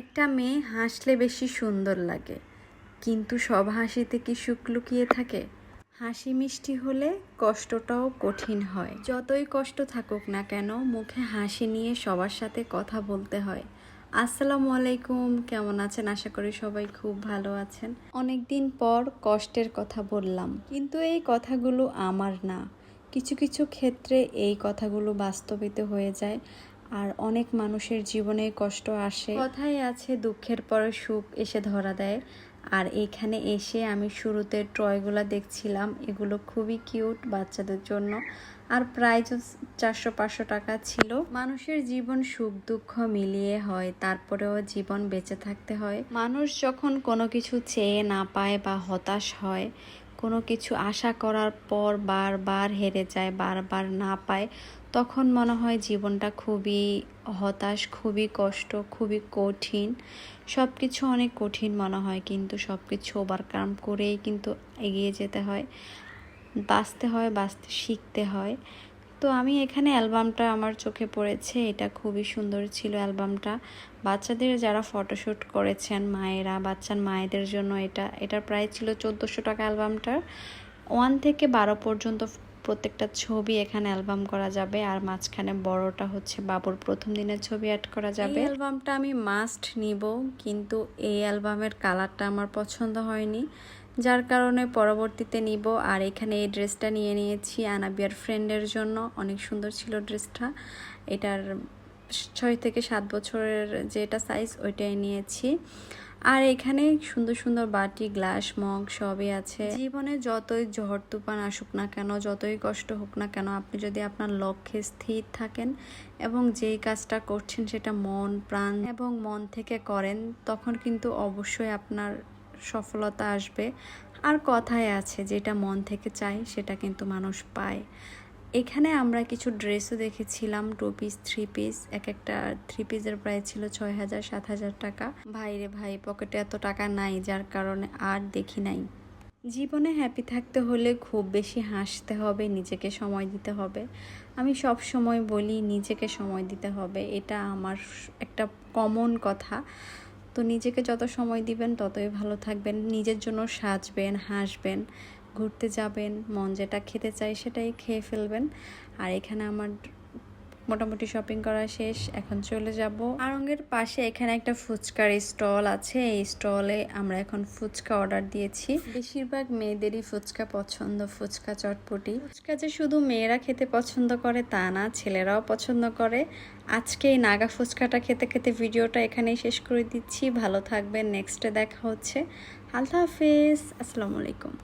একটা মেয়ে হাসলে বেশি সুন্দর লাগে, কিন্তু সব হাসিতে কি সুখ লুকিয়ে থাকে? হাসি মিষ্টি হলে কষ্টটাও কঠিন হয়। যতই কষ্ট থাকুক না কেন, মুখে হাসি নিয়ে সবার সাথে কথা বলতে হয়। আসসালামু আলাইকুম, কেমন আছেন? আশা করি সবাই খুব ভালো আছেন। অনেক দিন পর কষ্টের কথা বললাম, কিন্তু এই কথাগুলো আমার না। কিছু কিছু ক্ষেত্রে এই কথাগুলো বাস্তবিত হয়ে যায়। আর অনেক মানুষের জীবনে কষ্ট আসে। কথাই আছে, দুঃখের পরে সুখ এসে ধরা দেয়। আর এখানে এসে আমি শুরুতে ট্রয়গুলো দেখছিলাম, এগুলো খুবই কিউট বাচ্চাদের জন্য। আর প্রাইস চারশো পাঁচশো টাকা ছিল। মানুষের জীবন সুখ দুঃখ মিলিয়ে হয়, তারপরেও জীবন বেঁচে থাকতে হয়। মানুষ যখন কোনো কিছু চেয়ে না পায় বা হতাশ হয় কোনো কিছু আশা করার পর বারবার হেরে যায়, বারবার না পায়, তখন মনে হয় জীবনটা খুবই হতাশ, খুবই কষ্ট, খুবই কঠিন। সব কিছু অনেক কঠিন মনে হয়, কিন্তু সব কিছু ওভারকাম করেই কিন্তু এগিয়ে যেতে হয়, বাঁচতে হয়, বাঁচতে শিখতে হয়। তো আমি এখানে অ্যালবামটা আমার চোখে পড়েছে, এটা খুবই সুন্দর ছিল অ্যালবামটা। বাচ্চাদের যারা ফটোশ্যুট করেছেন মায়েরা, বাচ্চার মায়েদের জন্য এটা, এটার প্রায় ছিল চোদ্দোশো টাকা অ্যালবামটার। ওয়ান থেকে বারো পর্যন্ত প্রত্যেকটা ছবি এখানে অ্যালবাম করা যাবে। আর মাঝখানে বড়টা হচ্ছে বাবুর প্রথম দিনের ছবি অ্যাড করা যাবে। অ্যালবামটা আমি মাস্ট নিব কিন্তু এই অ্যালবামের কালারটা আমার পছন্দ হয়নি। যার কারণে পরবর্তীতে নিব আর এখানে এই ড্রেসটা নিয়ে নিয়েছি আনাবিয়ার ফ্রেন্ডের জন্য। অনেক সুন্দর ছিল ড্রেসটা এটার ছয় থেকে সাত বছরের যেটা সাইজ ওইটাই নিয়েছি। আর এখানে সুন্দর সুন্দর বাটি, গ্লাস, মগ সবই আছে। জীবনে যতই ঝড় তুফান আসুক না কেন, যতই কষ্ট হোক না কেন, আপনি যদি আপনার লক্ষ্যে স্থির থাকেন এবং যেই কাজটা করছেন সেটা মন, প্রাণ এবং মন থেকে করেন, তখন কিন্তু অবশ্যই আপনার সফলতা আসবে। আর কথায় আছে, যেটা মন থেকে চাই সেটা কিন্তু মানুষ পায়। এখানে আমরা কিছু ড্রেসও দেখেছিলাম টু পিস থ্রি পিস এক একটা থ্রি পিসের প্রায় ছিল ছয় হাজার, সাত হাজার টাকা। ভাই রে ভাই পকেটে এত টাকা নাই, যার কারণে আর দেখি নাই। জীবনে হ্যাপি থাকতে হলে খুব বেশি হাসতে হবে, নিজেকে সময় দিতে হবে। আমি সব সময় বলি, নিজেকে সময় দিতে হবে, এটা আমার একটা কমন কথা। তো নিজেকে যত সময় দিবেন, ততই ভালো থাকবেন, নিজের জন্য সাজবেন, হাসবেন। ঘুরতে যাবেন, মন যেটা খেতে চাই সেটাই খেয়ে ফেলবেন। আর এখানে আমার মোটামুটি শপিং করা শেষ, এখন চলে যাব। আরঙ্গের পাশে এখানে একটা ফুচকার স্টল আছে, এই স্টলে আমরা এখন ফুচকা অর্ডার দিয়েছি। বেশিরভাগ মেয়েদেরই ফুচকা পছন্দ, ফুচকা চটপটি। ফুচকা যে শুধু মেয়েরা খেতে পছন্দ করে তা না, ছেলেরাও পছন্দ করে। আজকে এই নাগা ফুচকাটা খেতে খেতে ভিডিওটা এখানেই শেষ করে দিচ্ছি। ভালো থাকবেন নেক্সটে দেখা হচ্ছে। আল্লাহ হাফেজ, আসসালামু আলাইকুম।